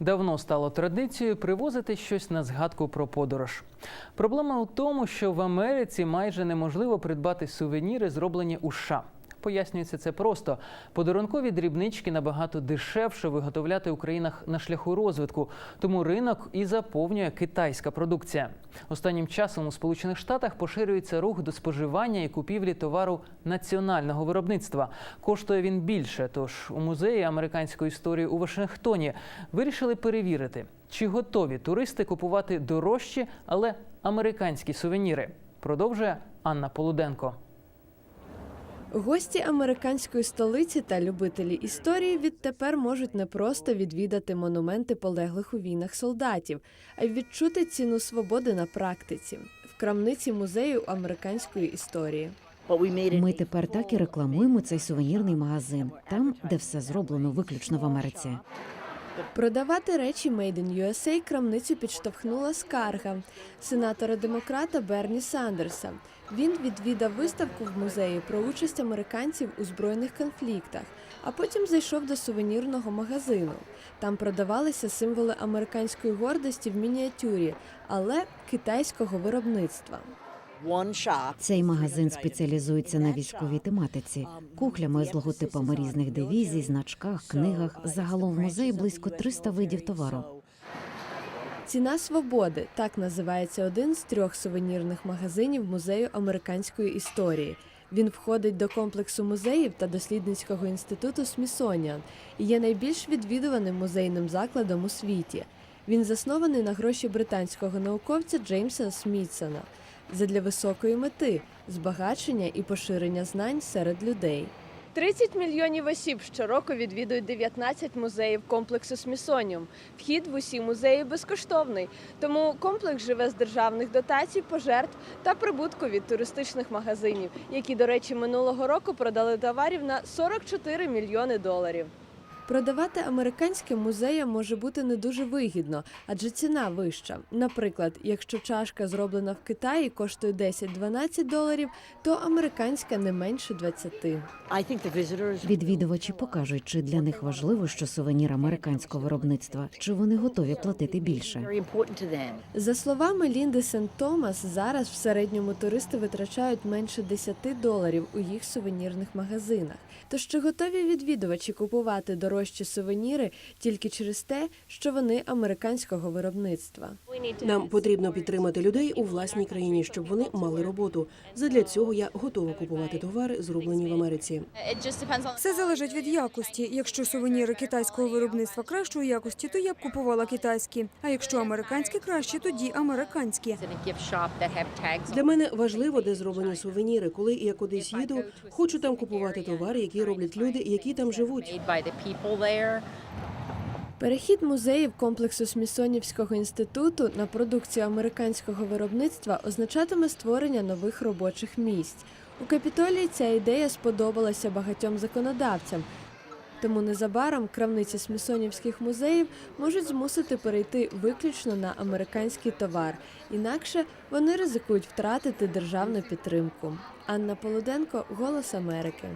Давно стало традицією привозити щось на згадку про подорож. Проблема у тому, що в Америці майже неможливо придбати сувеніри, зроблені у США. Пояснюється це просто. Подарункові дрібнички набагато дешевше виготовляти у країнах на шляху розвитку, тому ринок і заповнює китайська продукція. Останнім часом у Сполучених Штатах поширюється рух до споживання і купівлі товару національного виробництва. Коштує він більше. Тож у музеї американської історії у Вашингтоні вирішили перевірити, чи готові туристи купувати дорожчі, але американські сувеніри. Продовжує Анна Полуденко. Гості американської столиці та любителі історії відтепер можуть не просто відвідати монументи полеглих у війнах солдатів, а й відчути ціну свободи на практиці в крамниці музею американської історії. Ми тепер так і рекламуємо цей сувенірний магазин, там, де все зроблено виключно в Америці. Продавати речі Made in USA крамницю підштовхнула скарга сенатора демократа Берні Сандерса. Він відвідав виставку в музеї про участь американців у збройних конфліктах, а потім зайшов до сувенірного магазину. Там продавалися символи американської гордості в мініатюрі, але китайського виробництва. Цей магазин спеціалізується на військовій тематиці, кухлями з логотипами різних дивізій, значках, книгах. Загалом в музеї близько 300 видів товару. Ціна свободи так називається один з трьох сувенірних магазинів музею американської історії. Він входить до комплексу музеїв та дослідницького інституту Смісоніан і є найбільш відвідуваним музейним закладом у світі. Він заснований на гроші британського науковця Джеймса Смітсона задля високої мети збагачення і поширення знань серед людей. 30 мільйонів осіб щороку відвідують 19 музеїв комплексу Смісоніум. Вхід в усі музеї безкоштовний, тому комплекс живе з державних дотацій, пожертв та прибутку від туристичних магазинів, які, до речі, минулого року продали товарів на 44 мільйони доларів. Продавати американським музеям може бути не дуже вигідно, адже ціна вища. Наприклад, якщо чашка зроблена в Китаї коштує 10-12 доларів, то американська не менше 20. Відвідувачі покажуть, чи для них важливо, що сувенір американського виробництва, чи вони готові платити більше. За словами Лінди Сент Томас, зараз в середньому туристи витрачають менше 10 доларів у їх сувенірних магазинах. Тож чи готові відвідувачі купувати дорожчі сувеніри тільки через те, що вони американського виробництва? Нам потрібно підтримати людей у власній країні, щоб вони мали роботу. Задля цього я готова купувати товари, зроблені в Америці. Все залежить від якості. Якщо сувеніри китайського виробництва кращої якості, то я б купувала китайські. А якщо американські кращі, тоді американські. Для мене важливо, де зроблені сувеніри. Коли я кудись їду, хочу там купувати товари, які роблять люди, які там живуть. Перехід музеїв комплексу Смісонівського інституту на продукцію американського виробництва означатиме створення нових робочих місць. У Капітолії ця ідея сподобалася багатьом законодавцям. Тому незабаром крамниці смісонівських музеїв можуть змусити перейти виключно на американський товар. Інакше вони ризикують втратити державну підтримку. Анна Полуденко, Голос Америки.